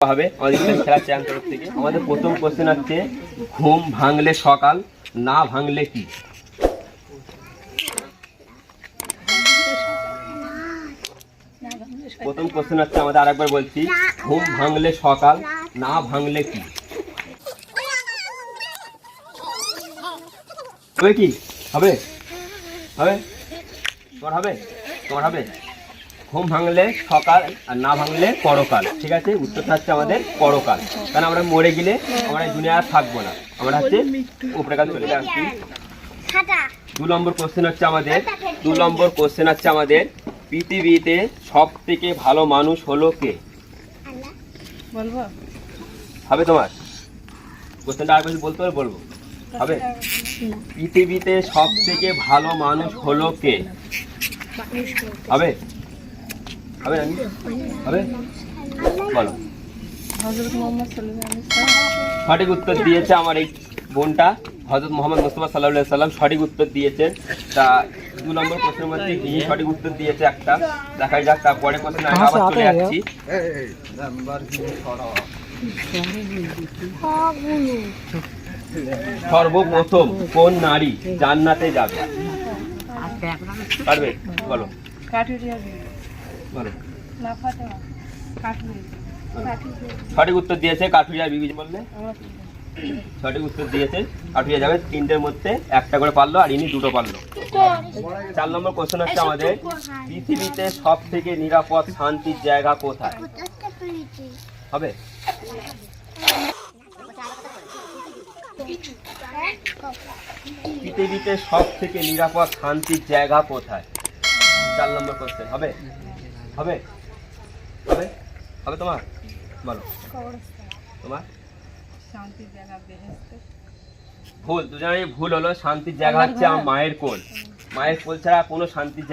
হবে আমাদের খেলার চ্যান তরফ থেকে। আমাদের প্রথম কোশ্চেন হচ্ছে, ঘুম ভাঙলে সকাল, না ভাঙলে কি? প্রথম কোশ্চেন হচ্ছে, আমাদের আরেকবার বলছি, ঘুম ভাঙলে সকাল, না ভাঙলে কি? হবে কি? হবে? হবে? তোমার হবে? তোমার হবে? ঘুম ভাঙলে সকাল আর না ভাঙলে পরকাল ঠিক আছে? উত্তরটা হচ্ছে আমাদের পরকাল। কারণ আমরা মরে গেলে আমরা দুনিয়া আর থাকব না। আমরা হচ্ছে উপরে কাল চলে যাচ্ছি। দু নম্বর কোশ্চেন হচ্ছে আমাদের দু নম্বর কোশ্চেন হচ্ছে আমাদের পৃথিবীতে সব থেকে ভালো মানুষ হলো কে? বলব? হবে তোমার? কোশ্চেনটা আর বেশি বলতে হবে বলব। হবে? পৃথিবীতে সব থেকে ভালো মানুষ হলো কে? হবে? হবে নাকি হবে বলো। সঠিক উত্তর দিয়েছে আমার এই বোনটা হজরত মোহাম্মদ মুস্তফা সাল্লাহ সাল্লাম সঠিক উত্তর দিয়েছেন তা দু নম্বর প্রশ্নের মধ্যে তিনি সঠিক উত্তর দিয়েছে একটা। দেখা যাক তারপরে প্রশ্ন আমি আবার চলে যাচ্ছি। সর্বপ্রথম কোন নারী জান্নাতে যাবে? পারবে? বলো। সঠিক উত্তর দিয়েছে কাঠুরিয়া বিবি বললে। সঠিক উত্তর দিয়েছে কাঠুরিয়া যাবে তিনটের মধ্যে একটা করে পারল আর ইনি দুটো পারল। চার নম্বর কোশ্চেন হচ্ছে আমাদের পৃথিবীতে সব থেকে নিরাপদ শান্তির জায়গা কোথায়? হবে? পৃথিবীতে সব থেকে নিরাপদ শান্তির জায়গা কোথায়? চার নম্বর কোশ্চেন হবে? হবে? হবে? হবে তোমার? বলো। তোমার? শান্তির জায়গা ভুল দুজনেরই ভুল হলো শান্তির জায়গা হচ্ছে আমার মায়ের কোল। মায়ের কোল ছাড়া কোনো শান্তির